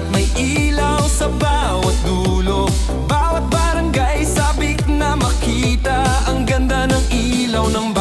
Kahit may ilaw sa bawat dulo Bawat barangay sabik na makita Ang ganda ng ilaw ng barangay